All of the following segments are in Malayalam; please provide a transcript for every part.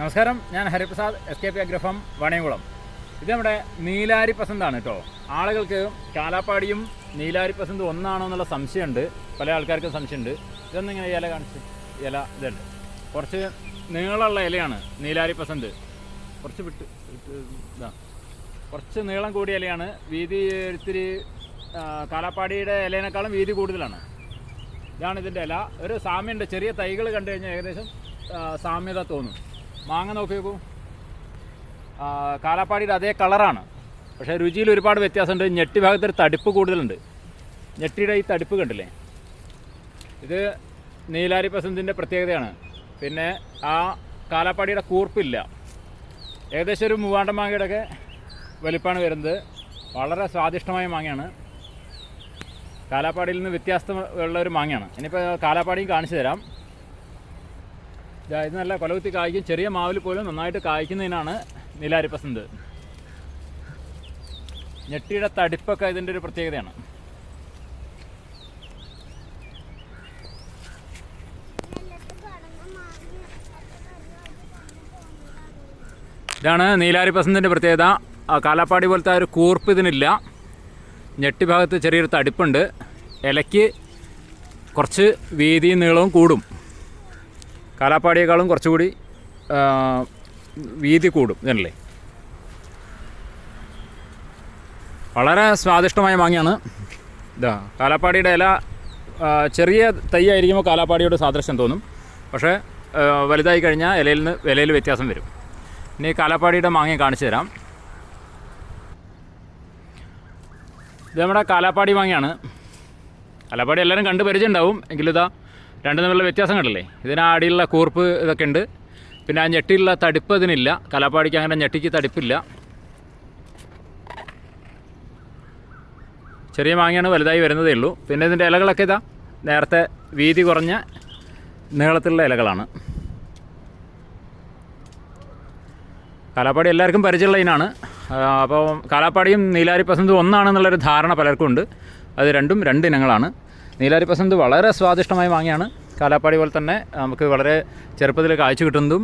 നമസ്കാരം ഞാൻ ഹരിപ്രസാദ് എസ് കെ പി അഗ്രഫം വണയകുളം. ഇത് നമ്മുടെ നീലാരി പസന്താണ് കേട്ടോ. ആളുകൾക്ക് കാലാപ്പാടിയും നീലാരി പസന്തും ഒന്നാണോ എന്നുള്ള സംശയമുണ്ട്. പല ആൾക്കാർക്കും സംശയമുണ്ട്. ഇതൊന്നും ഇങ്ങനെ ഇല കാണിച്ച് ഇല ഇതുണ്ട്. കുറച്ച് നീളമുള്ള ഇലയാണ് നീലാരി പസന്ത് കുറച്ച് വിട്ട് ഇതാ. കുറച്ച് നീളം കൂടിയ ഇലയാണ്. വീതി ഒത്തിരി കാലാപ്പാടിയുടെ ഇലേനേക്കാളും വീതി കൂടുതലാണ്. ഇതാണ് ഇതിന്റെ ഇല. ഒരു സാമ്യമുണ്ട്. ചെറിയ തൈകൾ കണ്ടു കഴിഞ്ഞാൽ ഏകദേശം സാമ്യത തോന്നും. മാങ്ങ നോക്കി നോക്കൂ. കാലാപ്പാടിയുടെ അതേ കളറാണ്. പക്ഷേ രുചിയിൽ ഒരുപാട് വ്യത്യാസമുണ്ട്. ഞെട്ടി ഭാഗത്ത് ഒരു തടിപ്പ് കൂടുതലുണ്ട്. ഞെട്ടിയുടെ ഈ തടിപ്പ് കണ്ടില്ലേ? ഇത് നീലാരി പസന്തിന്റെ പ്രത്യേകതയാണ്. പിന്നെ ആ കാലാപ്പാടിയുടെ കൂർപ്പില്ല. ഏകദേശം ഒരു മൂവാണ്ട മാങ്ങയുടെ ഒക്കെ വലിപ്പമാണ് വരുന്നത്. വളരെ സ്വാദിഷ്ടമായ മാങ്ങയാണ്. കാലാപ്പാടിയിൽ നിന്ന് വ്യത്യാസമുള്ള ഒരു മാങ്ങയാണ്. ഇനിയിപ്പോൾ കാലാപ്പാടിയും കാണിച്ചു തരാം. ഇത് നല്ല കൊലകുത്തി കായ്ക്കും. ചെറിയ മാവിൽ പോലും നന്നായിട്ട് കായ്ക്കുന്നതിനാണ് നിലാരിപ്പസന്ത്. പസന്ത് ഞെട്ടിയുടെ തടിപ്പൊക്കെ ഇതിന്റെ ഒരു പ്രത്യേകതയാണ്. ഇതാണ് നീലാരി പസന്തിന്റെ പ്രത്യേകത കാലാപ്പാടി പോലത്തെ ഒരു കൂർപ്പ് ഇതിനില്ല. ഞെട്ടി ഭാഗത്ത് ചെറിയൊരു തടിപ്പുണ്ട്. ഇലയ്ക്ക് കുറച്ച് വീതിയും നീളവും കൂടും. കാലാപ്പാടിയേക്കാളും കുറച്ചുകൂടി വീതി കൂടും ഇതല്ലേ? വളരെ സ്വാദിഷ്ടമായ മാങ്ങയാണ്. ഇതാ കാലാപ്പാടിയുടെ ഇല ചെറിയ തൈ കാലാപ്പാടിയോട് സാദൃശ്യം തോന്നും. പക്ഷേ വലുതായി കഴിഞ്ഞാൽ ഇലയിൽ നിന്ന് വിലയിൽ വ്യത്യാസം വരും. ഇനി കാലാപ്പാടിയുടെ മാങ്ങ കാണിച്ചു തരാം. ഇത് നമ്മുടെ കാലാപ്പാടി മാങ്ങയാണ്. കാലാപ്പാടി എല്ലാവരും കണ്ട് പരിചയം ഉണ്ടാവും. എങ്കിലും ഇതാ രണ്ടും തമ്മിലുള്ള വ്യത്യാസം കണ്ടില്ലേ? ഇതിന് അടിയിലുള്ള കൂർപ്പ് ഇതൊക്കെ ഉണ്ട്. പിന്നെ ആ ഞെട്ടിയുള്ള തടിപ്പ് ഇതിനില്ല. കലാപ്പാടിക്ക് അങ്ങനെ ഞെട്ടിക്ക് തടിപ്പില്ല. ചെറിയ മാങ്ങയാണ് വലുതായി വരുന്നതേ ഉള്ളൂ. പിന്നെ ഇതിന്റെ ഇലകളൊക്കെ ഇതാ. നേരത്തെ വീതി കുറഞ്ഞ നീളത്തിലുള്ള ഇലകളാണ്. കാലാപ്പാടി എല്ലാവർക്കും പരിചയമുള്ള ഇനാണ്. അപ്പോൾ കാലാപ്പാടിയും നീലാരി പസന്തും ഒന്നാണെന്നുള്ളൊരു ധാരണ പലർക്കും ഉണ്ട് അത് രണ്ടും രണ്ട് ഇനങ്ങളാണ്. നീലാരി പസന്ത് വളരെ സ്വാദിഷ്ടമായി മാങ്ങയാണ് കാലാപ്പാടി പോലെ തന്നെ നമുക്ക് വളരെ ചെറുപ്പത്തിൽ കാഴ്ച കിട്ടുന്നതും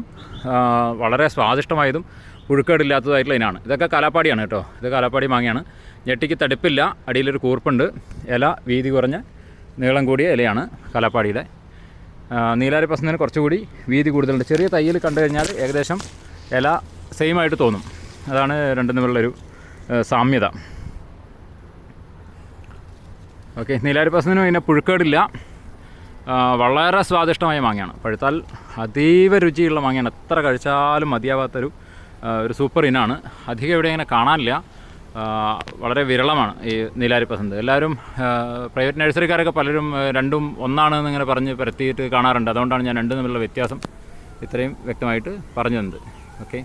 വളരെ സ്വാദിഷ്ടമായതും പുഴുക്കേടില്ലാത്തതായിട്ടുള്ള ഇനാണ് ഇതൊക്കെ കാലാപ്പാടിയാണ് കേട്ടോ. ഇത് കാലാപ്പാടി മാങ്ങയാണ്. ഞെട്ടിക്ക് തടുപ്പില്ല. അടിയിലൊരു കൂർപ്പുണ്ട്. ഇല വീതി കുറഞ്ഞ നീളം കൂടിയ ഇലയാണ് കാലാപ്പാടിയുടെ നീലാരി പസന്തിന് കുറച്ചുകൂടി വീതി കൂടുതലുണ്ട്. ചെറിയ തയ്യൽ കണ്ടു കഴിഞ്ഞാൽ ഏകദേശം ഇല സെയിം ആയിട്ട് തോന്നും. അതാണ് രണ്ടും തമ്മിലുള്ളൊരു സാമ്യത. ഓക്കെ നീലാരി പസന്തിനും പിന്നെ പുഴുക്കേടില്ല. വളരെ സ്വാദിഷ്ടമായ മാങ്ങയാണ്. പഴുത്താൽ അതീവ രുചിയുള്ള മാങ്ങയാണ്. എത്ര കഴിച്ചാലും മതിയാവാത്തൊരു ഒരു സൂപ്പർ ഇനാണ്. അധികം ഇവിടെ ഇങ്ങനെ കാണാനില്ല. വളരെ വിരളമാണ് ഈ നീലാരി പസന്ത് എല്ലാവരും പ്രൈവറ്റ് നഴ്സറിക്കാരൊക്കെ പലരും രണ്ടും ഒന്നാണ് ഇങ്ങനെ പറഞ്ഞ് പരത്തിയിട്ട് കാണാറുണ്ട്. അതുകൊണ്ടാണ് ഞാൻ രണ്ടും തമ്മിലുള്ള വ്യത്യാസം ഇത്രയും വ്യക്തമായിട്ട് പറഞ്ഞു തന്നത് ഓക്കെ.